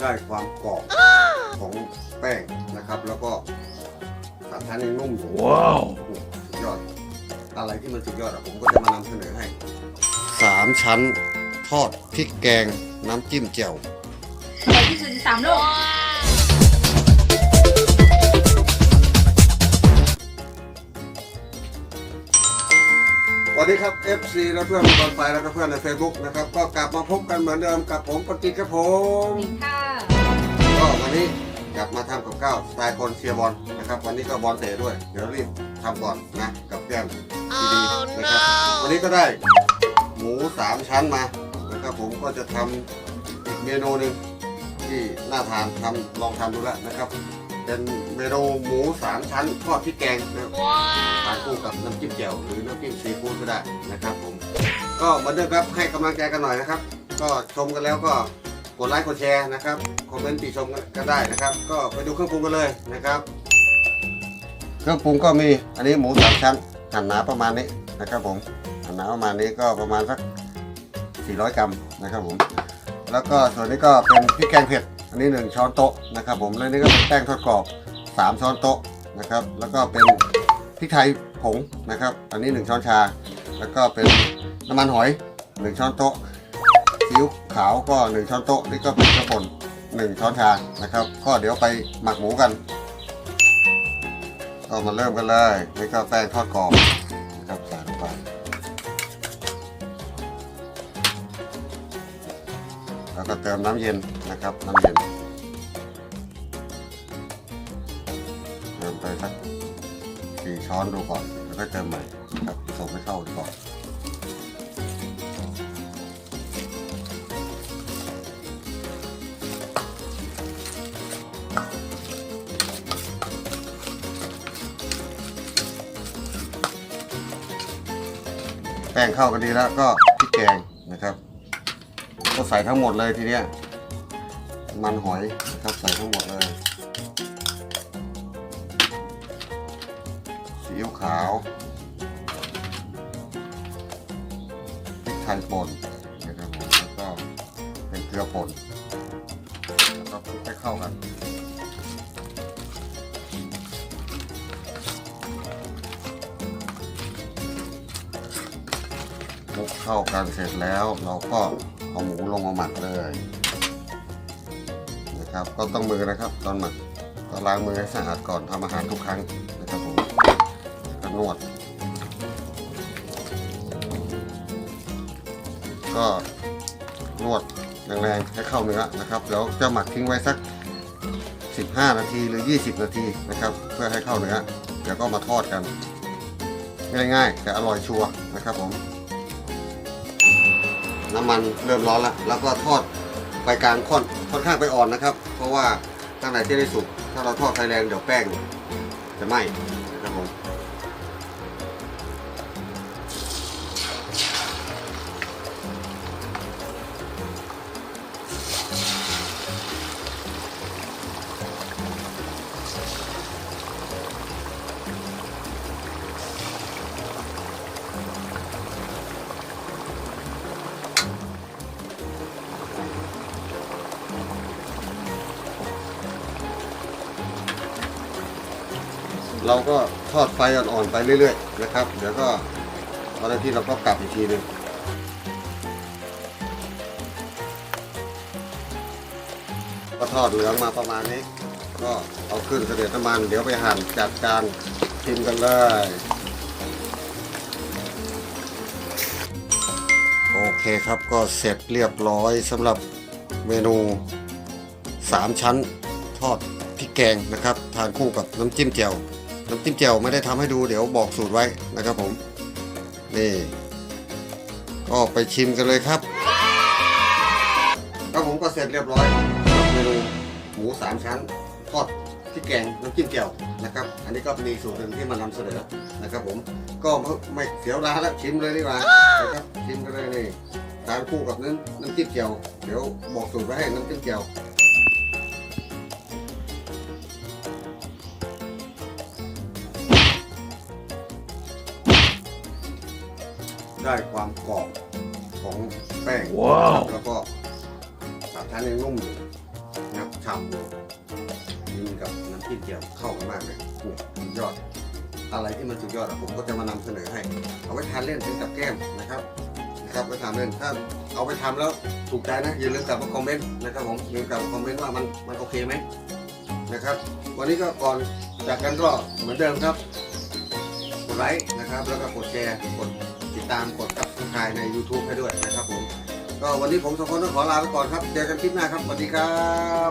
ได้ความกรอบของแป้งนะครับ แล้วก็สามชั้นยังนุ่มอยู่ว้าวโอ้โหสุดยอด อะไรที่มันสุดยอดอะผมก็จะมานำเสนอให้สามชั้นทอดพริกแกงน้ำจิ้มแจ่วอร่อยที่สุดในสามโลกสวัสดีครับ FC และเพื่อนบอลไฟแล้วก็เพื่อนใน Facebook นะครับ ก็กลับมาพบกันเหมือนเดิมกับผมปฏิกครับผมจริงค่ะ ก็วันนี้กลับมาทำกับข้าวสไตล์คนเชียร์บอลนะครับ วันนี้ก็บอลเตะด้วย เดี๋ยวรีบทำก่อนนะกับแก้มดีๆนะครับวันนี้ก็ได้หมูสามชั้นมานะครับผมก็จะทำอีกเมนูหนึ่งที่น่าทานทำลองทำดูแล้วนะครับ เป็นเมนูหมูสามชั้นทอดพริกแกงนะครับทานคู่กับน้ำจิ้มแจ่วหรือน้ำจิ้มซีฟู้ดก็ได้นะครับผมก็เหมือนเดิมครับให้กำลังใจกันหน่อยนะครับ ก็ชมกันแล้วก็ กดไลค์กดแชร์นะครับคอมเมนต์ติชมกันได้นะครับ ก็ไปดูเครื่องปรุงกันเลยนะครับ เครื่องปรุงก็มีอันนี้หมูสามชั้นหั่นหนาประมาณนี้นะครับผมหั่นหนาประมาณนี้ก็ประมาณสัก 400 กรัมนะครับผมแล้วก็ส่วนนี้ก็เป็นพริกแกงเผ็ดอันนี้ 1 ช้อนโต๊ะนะครับผมแล้วนี่ก็เป็นแป้งทอดกรอบ 3 ช้อนโต๊ะนะครับแล้วก็เป็นพริกไทยผงนะครับ อันนี้ 1 ช้อนชา แล้วก็เป็นน้ำมันหอย 1 ช้อนโต๊ะ ซีอิ๊วขาวก็ 1 ช้อนโต๊ะนี่ก็เป็นกระป่น1ช้อนชานะครับ ก็เดี๋ยวไปหมักหมูกันก็มาเริ่มกันเลยนี่ก็แป้งทอดกรอบนะครับใส่ลงไปแล้วก็เติมน้ำเย็นนะครับน้ำเย็นเติมไปสักสี่ช้อนดูก่อนแล้วก็เติมใหม่ครับผสมให้เข้าดีก่อน แป้งเข้ากันดีแล้วก็พริกแกงนะครับ ก็ใส่ทั้งหมดเลยทีเนี้ยมันหอยนะครับใส่ทั้งหมดเลยซีอิ๊วขาวพริกไทยป่นนะครับผมแล้วก็เป็นเกลือป่นแล้วก็คลุกให้เข้ากัน เข้ากันเสร็จแล้ว เราก็เอาหมูลงมาหมักเลยนะครับ ก็ต้องมือนะครับ ตอนหมักก็ล้างมือให้สะอาดก่อนทำอาหารทุกครั้งนะครับผมก็นวด ก็นวดแรงๆให้เข้าเนื้อนะครับแล้วจะหมักทิ้งไว้สัก 15 นาทีหรือ 20 นาทีนะครับ เพื่อให้เข้าเนื้อเดี๋ยวก็มาทอดกัน ง่ายๆ แต่อร่อยชัวร์นะครับผม น้ำมันเริ่มร้อนแล้วแล้วก็ทอดไปกลางค่อนค่อนข้างไปอ่อนนะครับ เพราะว่าข้างในที่ได้สุก ถ้าเราทอดไฟแรงเดี๋ยวแป้งจะไหม้นะครับผม เราก็ทอดไฟอ่อนๆไปเรื่อยๆนะครับ เดี๋ยวก็ตอนที่เราก็กลับอีกทีหนึงก็ทอดเหลืองมาประมาณนี้ ก็เอาขึ้นเสด็จน้ำมัน เดี๋ยวไปหั่นจัดการชิมกันเลยโอเคครับก็เสร็จเรียบร้อยสำหรับเมนู 3 ชั้นทอดพริกแกงนะครับ ทานคู่กับน้ำจิ้มแจ่ว น้ำจิ้มแจ่วไม่ได้ทำให้ดูเดี๋ยวบอกสูตรไว้นะครับผม นี่ก็ไปชิมกันเลยครับครับผมก็เสร็จเรียบร้อยกับเมนูหมูสามชั้นทอดพริกแกงน้ำจิ้มแจ่วนะครับ อันนี้ก็มีสูตรหนึ่งที่มานำเสนอนะครับผมก็ไม่เสียเวลาแล้วชิมเลยดีกว่านะครับชิมกันเลยนี่ทานคู่กับน้ำน้ำจิ้มแจ่วเดี๋ยวบอกสูตรไว้ให้น้ำจิ้มแจ่ว ได้ความกรอบของแป้งว้าว แล้วก็สามชั้นยังนุ่มอยู่นะครับฉ่ำเลยกินกับน้ำจิ้มเจียวเข้ากันมากเลยเนี่ยสุดยอด อะไรที่มันสุดยอดอะผมก็จะมานำเสนอให้ เอาไว้ทานเล่นเป็นกับแก้มนะครับนะครับไว้ทานเล่นถ้าเอาไปทำแล้วถูกใจนะอย่าลืมกลับมาคอมเมนต์นะครับผมอย่าลืมกลับมาคอมเมนต์ว่ามันมันโอเคไหมนะครับ วันนี้ก็ก่อนจากกันก็เหมือนเดิมครับ กดไลค์นะครับ แล้วก็กดแชร์กด ตามกดกับสไครใน YouTube ให้ด้วยนะครับผม ก็วันนี้ผมสองคนต้องขอลาไปก่อนครับ เจอกันคลิปหน้าครับ สวัสดีครับ